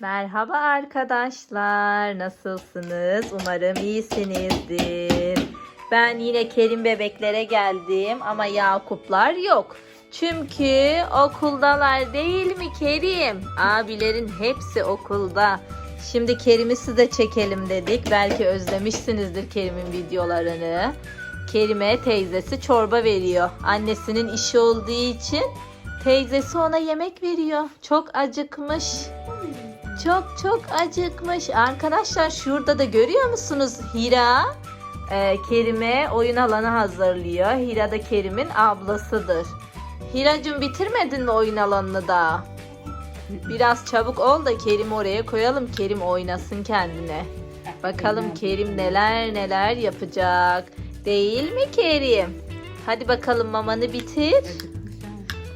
Merhaba arkadaşlar. Nasılsınız? Umarım iyisinizdir. Ben yine Kerim bebeklere geldim ama Yakuplar yok. Çünkü okuldalar değil mi Kerim? Abilerin hepsi okulda. Şimdi Kerim'i size çekelim dedik. Belki özlemişsinizdir Kerim'in videolarını. Kerim'e teyzesi çorba veriyor. Annesinin işi olduğu için teyzesi ona yemek veriyor. Çok acıkmış. Çok çok acıkmış. Arkadaşlar şurada da görüyor musunuz? Hira e, Kerim'e oyun alanı hazırlıyor. Hira da Kerim'in ablasıdır. Hiracığım bitirmedin mi oyun alanını da? Biraz çabuk ol da Kerim oraya koyalım. Kerim oynasın kendine. Bakalım Kerim neler neler yapacak. Değil mi Kerim? Hadi bakalım mamanı bitir.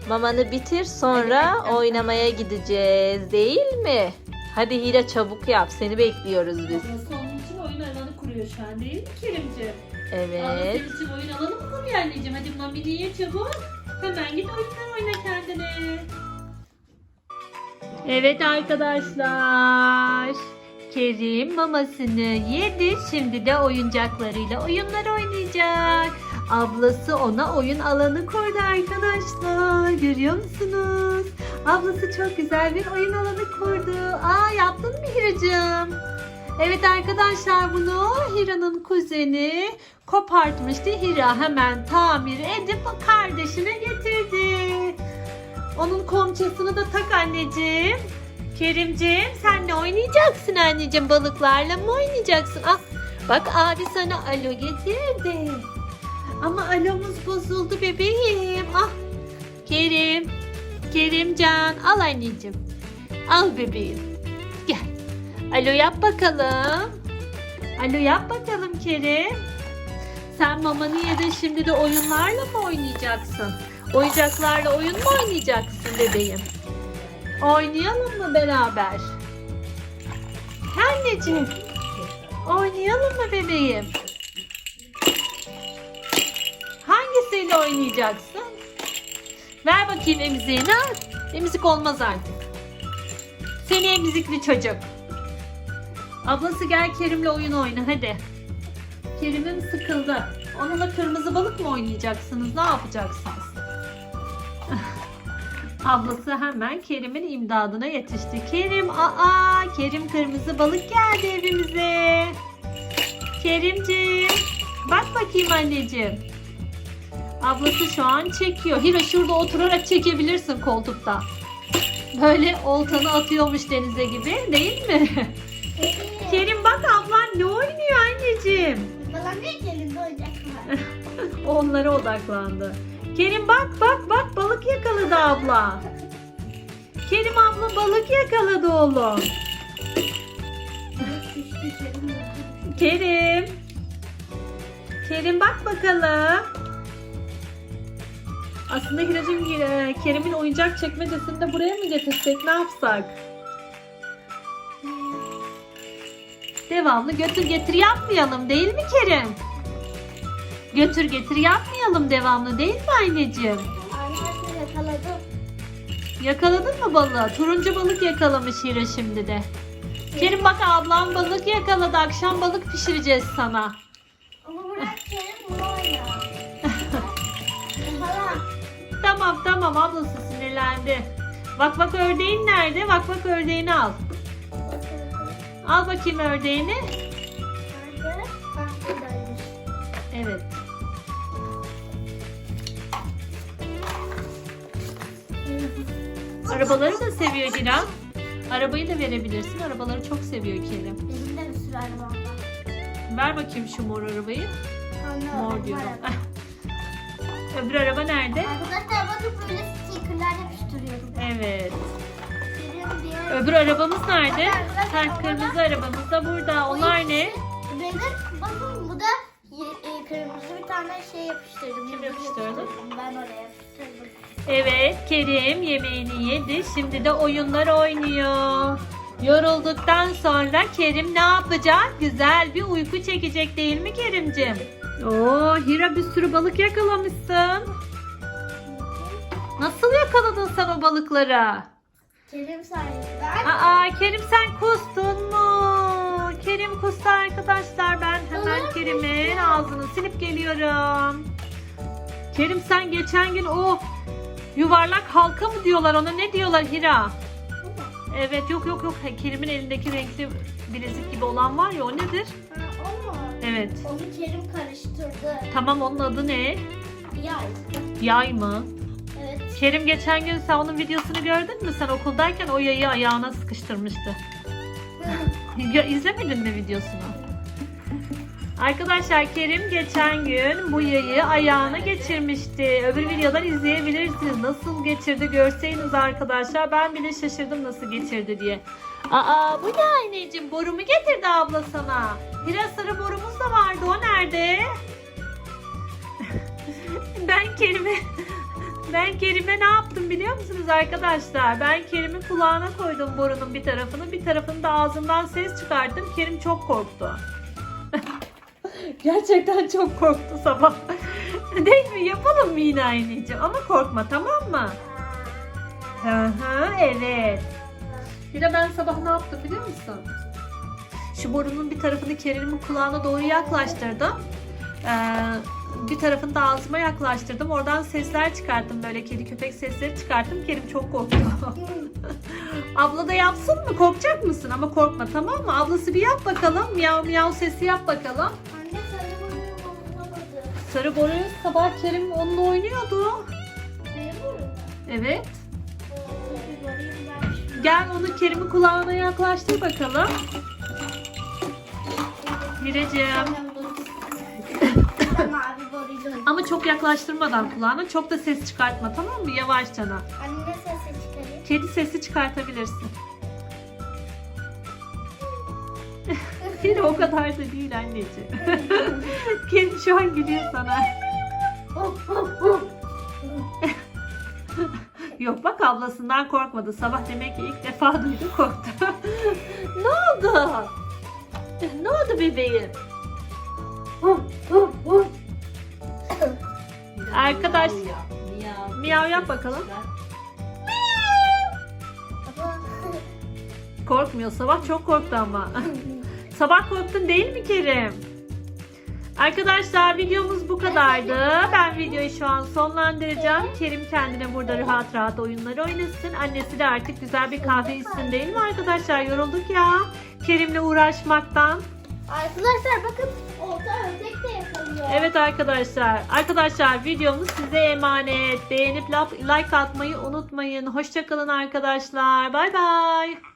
Mamanı bitir sonra oynamaya gideceğiz değil mi? Hadi Hira çabuk yap seni bekliyoruz biz. Ablası onun için oyun alanı kuruyor şu an değil mi Kerimciğim? Evet. senin için oyun alanı mı kuruyor anneciğim? Hadi mamini ye çabuk. Hemen git oyunlar oyna kendine. Evet arkadaşlar. Kerim mamasını yedi. Şimdi de oyuncaklarıyla oyunlar oynayacak. Ablası ona oyun alanı kurdu arkadaşlar. Görüyor musunuz? Ablası çok güzel bir oyun alanı kurdu. Aa Hiracığım? Evet arkadaşlar bunu Hira'nın kuzeni kopartmıştı. Hira hemen tamir edip kardeşine getirdi. Onun komçasını da tak anneciğim. Kerimciğim sen de oynayacaksın anneciğim balıklarla mı oynayacaksın? Ah, bak abi sana alo getirdi. Ama alomuz bozuldu bebeğim. Ah Kerim. Kerimcan al anneciğim. Al bebeğim. Alo yap bakalım. Alo yap bakalım Kerim. Sen mamanı yedin şimdi de oyunlarla mı oynayacaksın? Oyuncaklarla oyun mu oynayacaksın bebeğim? Oynayalım mı beraber? Anneciğim. Oynayalım mı bebeğim? Hangisiyle oynayacaksın? Ver bakayım emziğini. Emzik olmaz artık. Seni emzikli çocuk. Ablası gel Kerim'le oyun oyna hadi. Kerim'im sıkıldı. Onunla kırmızı balık mı oynayacaksınız? Ne yapacaksınız? Ablası hemen Kerim'in imdadına yetişti. Kerim, aa, Kerim kırmızı balık geldi evimize. Kerimciğim, bak bakayım anneciğim. Ablası şu an çekiyor. Hira şurada oturarak çekebilirsin koltukta. Böyle oltanı atıyormuş denize gibi değil mi? Kerim bak ablan ne oynuyor anneciğim? Bana ne gelin oyuncaklar? Onlara odaklandı. Kerim bak bak bak balık yakaladı abla. Kerim abla balık yakaladı oğlum. Kerim. Kerim bak bakalım. Aslında Hiracığım e, Kerim'in oyuncak çekmecesini de buraya mı getirsek ne yapsak? Devamlı götür getir yapmayalım değil mi Kerim? Götür getir yapmayalım devamlı değil mi anneciğim? Arkadaşlar yakaladım. Yakaladın mı balığı? Turuncu balık yakalamış Hira şimdi de. Kerim bak ablam balık yakaladı. Akşam balık pişireceğiz sana. Ama bırak Kerim bunu. Tamam tamam ablası sinirlendi. Bak bak ördeğin nerede? Bak bak ördeğini al. Al bakayım ördeğini. Evet. Arabaları da seviyor Hira. Arabayı da verebilirsin. Arabaları çok seviyor Kerim. Benim de bir sürü arabam var. Ver bakayım şu mor arabayı. Anne, Mor diyorum. Öbür araba nerede? Arkadaşlar bakın böyle stickerlar yapıştırıyorum. Evet. Öbür arabamız nerede? Ha, kırmızı arabamız da burada. Onlar ne? Benim bakın bu da e, kırmızı bir tane şey yapıştırdım. Kim yapıştırdı? Ben oraya yapıştırdım. Evet, Kerim yemeğini yedi. Şimdi de oyunlar oynuyor. Yorulduktan sonra Kerim ne yapacak? Güzel bir uyku çekecek değil mi Kerimcim? Oo, Hira bir sürü balık yakalamışsın. Nasıl yakaladın sen o balıkları? Kerim sayesinde. Aa Kerim sen kustun mu? Kerim kustu arkadaşlar. Ben hemen Kerim'in ağzını silip geliyorum. Kerim sen geçen gün o yuvarlak halka mı diyorlar ona ne diyorlar Hira? Evet yok yok yok Kerim'in elindeki renkli bilezik gibi olan var ya o nedir? Ha, o mu? Evet. Onu Kerim karıştırdı. Tamam onun adı ne? Yay. Yay mı? Evet. Kerim geçen gün sen onun videosunu gördün mü? Sen okuldayken o yayı ayağına sıkıştırmıştı. İzlemedin mi videosunu? Arkadaşlar Kerim geçen gün bu yayı ayağına geçirmişti. Öbür videodan izleyebilirsiniz. Nasıl geçirdi görseydiniz arkadaşlar. Ben bile şaşırdım nasıl geçirdi diye. Aa bu ne anneciğim? Borumu getirdi abla sana. Biraz sarı borumuz da vardı. O nerede? ben Kerim'e ben Kerim'e ne yaptım biliyor musunuz arkadaşlar? Ben Kerim'in kulağına koydum borunun bir tarafını. Bir tarafını da ağzından ses çıkarttım. Kerim çok korktu. Gerçekten çok korktu sabah. Değil mi? Yapalım mı yine anneciğim? Ama korkma tamam mı? Hı hı evet. Bir de ben sabah ne yaptım biliyor musun? Şu borunun bir tarafını Kerim'in kulağına doğru yaklaştırdım. Ee, bir tarafını da ağzıma yaklaştırdım. Oradan sesler çıkarttım böyle kedi köpek sesleri çıkarttım. Kerim çok korktu. Abla da yapsın mı? Korkacak mısın? Ama korkma tamam mı? Ablası bir yap bakalım. Miyav miyav sesi yap bakalım. Anne sarı boyunu bulamadı. Sarı boru sabah Kerim onunla oynuyordu. Evet. Gel onu Kerim'in kulağına yaklaştır bakalım. Mireciğim. Ama çok yaklaştırmadan kulağına. Çok da ses çıkartma tamam mı? Yavaşçana. Anne ne sesi çıkarayım? Kedi sesi çıkartabilirsin. Kedi o kadar da değil anneciğim. Kedi şu an gülüyor sana. Yok bak ablasından korkmadı. Sabah demek ki ilk defa duydu korktu. ne oldu? Ne oldu bebeğim? Arkadaş miyav yap bakalım. Korkmuyor. Sabah çok korktu ama. Sabah korktun değil mi Kerim? Arkadaşlar videomuz bu kadardı. Ben videoyu şu an sonlandıracağım. Kerim kendine burada rahat rahat oyunları oynasın. Annesi de artık güzel bir kahve içsin değil mi arkadaşlar? Yorulduk ya. Kerim'le uğraşmaktan. Arkadaşlar bakın orada ördek de yakalıyor. Evet arkadaşlar. Arkadaşlar videomuz size emanet. Beğenip like atmayı unutmayın. Hoşçakalın arkadaşlar. Bay bay.